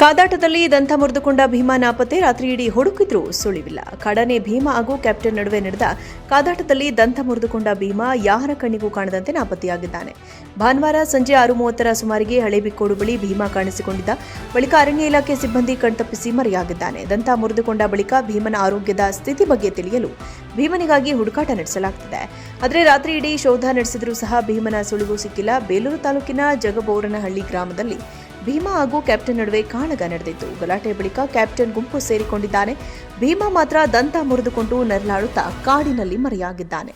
ಕಾದಾಟದಲ್ಲಿ ದಂತ ಮುರಿದುಕೊಂಡ ಭೀಮಾ ನಾಪತ್ತೆ ರಾತ್ರಿ ಇಡೀ ಹುಡುಕಿದ್ರೂ ಸುಳಿವಿಲ್ಲ. ಕಡನೆ ಭೀಮಾ ಹಾಗೂ ಕ್ಯಾಪ್ಟನ್ ನಡುವೆ ನಡೆದ ಕಾದಾಟದಲ್ಲಿ ದಂತ ಮುರಿದುಕೊಂಡ ಭೀಮಾ ಯಾರ ಕಣ್ಣಿಗೂ ಕಾಣದಂತೆ ನಾಪತ್ತೆಯಾಗಿದ್ದಾನೆ. ಭಾನುವಾರ ಸಂಜೆ ಆರು ಮೂವತ್ತರ ಸುಮಾರಿಗೆ ಹಳೆಬಿಕ್ಕೋಡು ಬಳಿ ಭೀಮಾ ಕಾಣಿಸಿಕೊಂಡಿದ್ದ. ಬಳಿಕ ಅರಣ್ಯ ಇಲಾಖೆ ಸಿಬ್ಬಂದಿ ಕಣ್ತಪ್ಪಿಸಿ ಮರೆಯಾಗಿದ್ದಾನೆ. ದಂತ ಮುರಿದುಕೊಂಡ ಬಳಿಕ ಭೀಮನ ಆರೋಗ್ಯದ ಸ್ಥಿತಿ ಬಗ್ಗೆ ತಿಳಿಯಲು ಭೀಮನಿಗಾಗಿ ಹುಡುಕಾಟ ನಡೆಸಲಾಗುತ್ತಿದೆ ಆದರೆ ರಾತ್ರಿ ಇಡೀ ಶೋಧ ನಡೆಸಿದರೂ ಸಹ ಭೀಮನ ಸುಳಿವು ಸಿಕ್ಕಿಲ್ಲ. ಬೇಲೂರು ತಾಲೂಕಿನ ಜಗಬೋರನಹಳ್ಳಿ ಗ್ರಾಮದಲ್ಲಿ ಭೀಮಾ ಹಾಗೂ ಕ್ಯಾಪ್ಟನ್ ನಡುವೆ ಕಾಳಗ ನಡೆದಿತ್ತು. ಗಲಾಟೆ ಬಳಿಕ ಕ್ಯಾಪ್ಟನ್ ಗುಂಪು ಸೇರಿಕೊಂಡಿದ್ದಾನೆ. ಭೀಮಾ ಮಾತ್ರ ದಂತ ಮುರಿದುಕೊಂಡು ನರಳಾಡುತ್ತಾ ಕಾಡಿನಲ್ಲಿ ಮರೆಯಾಗಿದ್ದಾನೆ.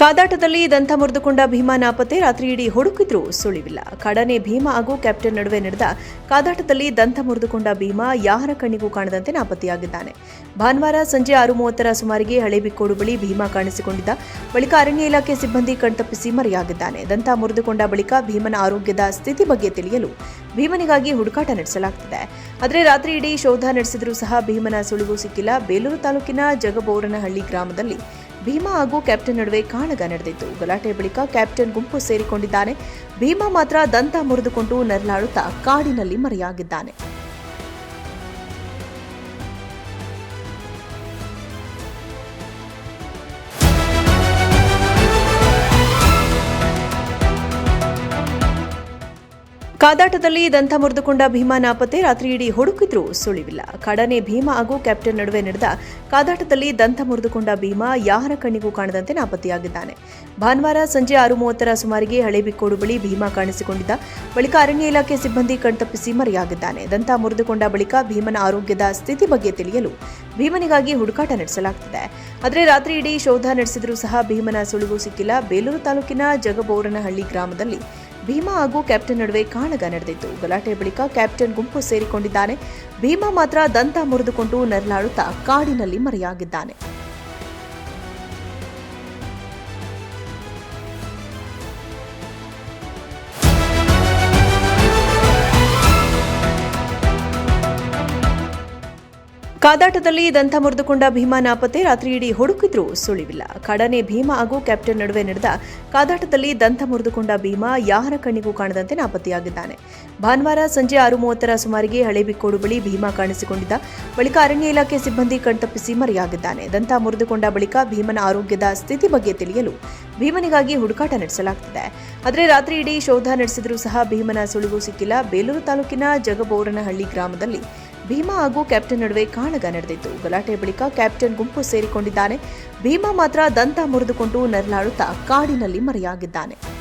ಕಾದಾಟದಲ್ಲಿ ದಂತ ಮುರಿದುಕೊಂಡ ಭೀಮಾ ನಾಪತ್ತೆ ರಾತ್ರಿ ಇಡೀ ಹುಡುಕಿದ್ರೂ ಸುಳಿವಿಲ್ಲ. ಕಡನೆ ಭೀಮಾ ಹಾಗೂ ಕ್ಯಾಪ್ಟನ್ ನಡುವೆ ನಡೆದ ಕಾದಾಟದಲ್ಲಿ ದಂತ ಮುರಿದುಕೊಂಡ ಭೀಮಾ ಯಾರ ಕಣ್ಣಿಗೂ ಕಾಣದಂತೆ ನಾಪತ್ತೆಯಾಗಿದ್ದಾನೆ. ಭಾನುವಾರ ಸಂಜೆ ಆರು ಮೂವತ್ತರ ಸುಮಾರಿಗೆ ಹಳೇಬಿಕ್ಕೋಡು ಬಳಿ ಭೀಮಾ ಕಾಣಿಸಿಕೊಂಡಿದ್ದ. ಬಳಿಕ ಅರಣ್ಯ ಇಲಾಖೆ ಸಿಬ್ಬಂದಿ ಕಣ್ತಪ್ಪಿಸಿ ಮರೆಯಾಗಿದ್ದಾನೆ. ದಂತ ಮುರಿದುಕೊಂಡ ಬಳಿಕ ಭೀಮನ ಆರೋಗ್ಯದ ಸ್ಥಿತಿ ಬಗ್ಗೆ ತಿಳಿಯಲು ಭೀಮನಿಗಾಗಿ ಹುಡುಕಾಟ ನಡೆಸಲಾಗುತ್ತಿದೆ ಆದರೆ ರಾತ್ರಿ ಇಡೀ ಶೋಧ ನಡೆಸಿದರೂ ಸಹ ಭೀಮನ ಸುಳಿವು ಸಿಕ್ಕಿಲ್ಲ. ಬೇಲೂರು ತಾಲೂಕಿನ ಜಗಬೋರನಹಳ್ಳಿ ಗ್ರಾಮದಲ್ಲಿ ಭೀಮಾ ಹಾಗೂ ಕ್ಯಾಪ್ಟನ್ ನಡುವೆ ಕಾಳಗ ನಡೆದಿತ್ತು. ಗಲಾಟೆ ಬಳಿಕ ಕ್ಯಾಪ್ಟನ್ ಗುಂಪು ಸೇರಿಕೊಂಡಿದ್ದಾನೆ. ಭೀಮಾ ಮಾತ್ರ ದಂತ ಮುರಿದುಕೊಂಡು ನರಳಾಡುತ್ತಾ ಕಾಡಿನಲ್ಲಿ ಮರೆಯಾಗಿದ್ದಾನೆ. ಕಾದಾಟದಲ್ಲಿ ದಂತ ಮುರಿದುಕೊಂಡ ಭೀಮಾ ನಾಪತ್ತೆ ರಾತ್ರಿ ಇಡೀ ಹುಡುಕಿದ್ರೂ ಸುಳಿವಿಲ್ಲ. ಕಡನೆ ಭೀಮಾ ಹಾಗೂ ಕ್ಯಾಪ್ಟನ್ ನಡುವೆ ನಡೆದ ಕಾದಾಟದಲ್ಲಿ ದಂತ ಮುರಿದುಕೊಂಡ ಭೀಮಾ ಯಾರ ಕಣ್ಣಿಗೂ ಕಾಣದಂತೆ ನಾಪತ್ತೆಯಾಗಿದ್ದಾನೆ. ಭಾನುವಾರ ಸಂಜೆ ಆರು ಮೂವತ್ತರ ಸುಮಾರಿಗೆ ಹಳೆಬಿಕ್ಕೋಡು ಬಳಿ ಭೀಮಾ ಕಾಣಿಸಿಕೊಂಡಿದ್ದ. ಬಳಿಕ ಅರಣ್ಯ ಇಲಾಖೆ ಸಿಬ್ಬಂದಿ ಕಣ್ತಪ್ಪಿಸಿ ಮರೆಯಾಗಿದ್ದಾನೆ. ದಂತ ಮುರಿದುಕೊಂಡ ಬಳಿಕ ಭೀಮನ ಆರೋಗ್ಯದ ಸ್ಥಿತಿ ಬಗ್ಗೆ ತಿಳಿಯಲು ಭೀಮನಿಗಾಗಿ ಹುಡುಕಾಟ ನಡೆಸಲಾಗುತ್ತಿದೆ ಆದರೆ ರಾತ್ರಿ ಇಡೀ ಶೋಧ ನಡೆಸಿದರೂ ಸಹ ಭೀಮನ ಸುಳಿವು ಸಿಕ್ಕಿಲ್ಲ. ಬೇಲೂರು ತಾಲೂಕಿನ ಜಗಬೋರನಹಳ್ಳಿ ಗ್ರಾಮದಲ್ಲಿ ಭೀಮಾ ಹಾಗೂ ಕ್ಯಾಪ್ಟನ್ ನಡುವೆ ಕಾಳಗ ನಡೆದಿತ್ತು. ಗಲಾಟೆ ಬಳಿಕ ಕ್ಯಾಪ್ಟನ್ ಗುಂಪು ಸೇರಿಕೊಂಡಿದ್ದಾನೆ. ಭೀಮಾ ಮಾತ್ರ ದಂತ ಮುರಿದುಕೊಂಡು ನರಳಾಡುತ್ತಾ ಕಾಡಿನಲ್ಲಿ ಮರೆಯಾಗಿದ್ದಾನೆ. ಕಾದಾಟದಲ್ಲಿ ದಂತ ಮುರಿದುಕೊಂಡ ಭೀಮಾ ನಾಪತ್ತೆ ರಾತ್ರಿ ಇಡೀ ಹುಡುಕಿದ್ರೂ ಸುಳಿವಿಲ್ಲ. ಕಡನೆ ಭೀಮಾ ಹಾಗೂ ಕ್ಯಾಪ್ಟನ್ ನಡುವೆ ನಡೆದ ಕಾದಾಟದಲ್ಲಿ ದಂತ ಮುರಿದುಕೊಂಡ ಭೀಮಾ ಯಾರ ಕಣ್ಣಿಗೂ ಕಾಣದಂತೆ ನಾಪತ್ತೆಯಾಗಿದ್ದಾನೆ. ಭಾನುವಾರ ಸಂಜೆ ಆರು ಮೂವತ್ತರ ಸುಮಾರಿಗೆ ಹಳೆಬಿಕ್ಕೋಡು ಬಳಿ ಭೀಮಾ ಕಾಣಿಸಿಕೊಂಡಿದ್ದ. ಬಳಿಕ ಅರಣ್ಯ ಇಲಾಖೆ ಸಿಬ್ಬಂದಿ ಕಣ್ತಪ್ಪಿಸಿ ಮರೆಯಾಗಿದ್ದಾನೆ. ದಂತ ಮುರಿದುಕೊಂಡ ಬಳಿಕ ಭೀಮನ ಆರೋಗ್ಯದ ಸ್ಥಿತಿ ಬಗ್ಗೆ ತಿಳಿಯಲು ಭೀಮನಿಗಾಗಿ ಹುಡುಕಾಟ ನಡೆಸಲಾಗುತ್ತಿದೆ ಆದರೆ ರಾತ್ರಿ ಇಡೀ ಶೋಧ ನಡೆಸಿದರೂ ಸಹ ಭೀಮನ ಸುಳಿವು ಸಿಕ್ಕಿಲ್ಲ. ಬೇಲೂರು ತಾಲೂಕಿನ ಜಗಬೋರನಹಳ್ಳಿ ಗ್ರಾಮದಲ್ಲಿ ಭೀಮಾ ಹಾಗೂ ಕ್ಯಾಪ್ಟನ್ ನಡುವೆ ಕಾಳಗ ನಡೆದಿತ್ತು. ಗಲಾಟೆ ಬಳಿಕ ಕ್ಯಾಪ್ಟನ್ ಗುಂಪು ಸೇರಿಕೊಂಡಿದ್ದಾನೆ. ಭೀಮಾ ಮಾತ್ರ ದಂತ ಮುರಿದುಕೊಂಡು ನರಳಾಡುತ್ತಾ ಕಾಡಿನಲ್ಲಿ ಮರೆಯಾಗಿದ್ದಾನೆ.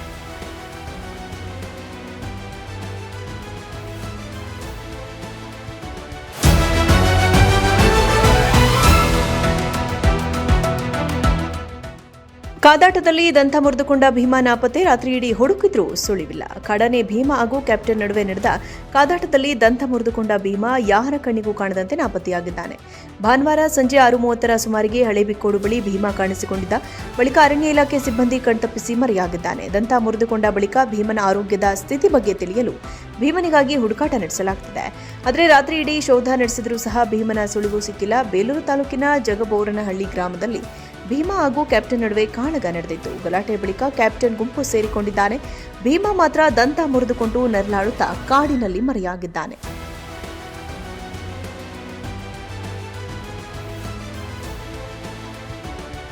ಕಾದಾಟದಲ್ಲಿ ದಂತ ಮುರಿದುಕೊಂಡ ಭೀಮಾ ನಾಪತ್ತೆ ರಾತ್ರಿ ಇಡೀ ಹುಡುಕಿದ್ರೂ ಸುಳಿವಿಲ್ಲ. ಕಡನೆ ಭೀಮಾ ಹಾಗೂ ಕ್ಯಾಪ್ಟನ್ ನಡುವೆ ನಡೆದ ಕಾದಾಟದಲ್ಲಿ ದಂತ ಮುರಿದುಕೊಂಡ ಭೀಮಾ ಯಾರ ಕಣ್ಣಿಗೂ ಕಾಣದಂತೆ ನಾಪತ್ತೆಯಾಗಿದ್ದಾನೆ. ಭಾನುವಾರ ಸಂಜೆ ಆರು ಮೂವತ್ತರ ಸುಮಾರಿಗೆ ಹಳೆಬಿಕ್ಕೋಡು ಬಳಿ ಭೀಮಾ ಕಾಣಿಸಿಕೊಂಡಿದ್ದ. ಬಳಿಕ ಅರಣ್ಯ ಇಲಾಖೆ ಸಿಬ್ಬಂದಿ ಕಣ್ತಪ್ಪಿಸಿ ಮರೆಯಾಗಿದ್ದಾನೆ. ದಂತ ಮುರಿದುಕೊಂಡ ಬಳಿಕ ಭೀಮನ ಆರೋಗ್ಯದ ಸ್ಥಿತಿ ಬಗ್ಗೆ ತಿಳಿಯಲು ಭೀಮನಿಗಾಗಿ ಹುಡುಕಾಟ ನಡೆಸಲಾಗುತ್ತಿದೆ ಆದರೆ ರಾತ್ರಿ ಇಡೀ ಶೋಧ ನಡೆಸಿದರೂ ಸಹ ಭೀಮನ ಸುಳಿವು ಸಿಕ್ಕಿಲ್ಲ. ಬೇಲೂರು ತಾಲೂಕಿನ ಜಗಬೋರನಹಳ್ಳಿ ಗ್ರಾಮದಲ್ಲಿ ಭೀಮಾ ಹಾಗೂ ಕ್ಯಾಪ್ಟನ್ ನಡುವೆ ಕಾಳಗ ನಡೆದಿತ್ತು. ಗಲಾಟೆ ಬಳಿಕ ಕ್ಯಾಪ್ಟನ್ ಗುಂಪು ಸೇರಿಕೊಂಡಿದ್ದಾನೆ. ಭೀಮಾ ಮಾತ್ರ ದಂತ ಮುರಿದುಕೊಂಡು ನರಳಾಡುತ್ತಾ ಕಾಡಿನಲ್ಲಿ ಮರೆಯಾಗಿದ್ದಾನೆ.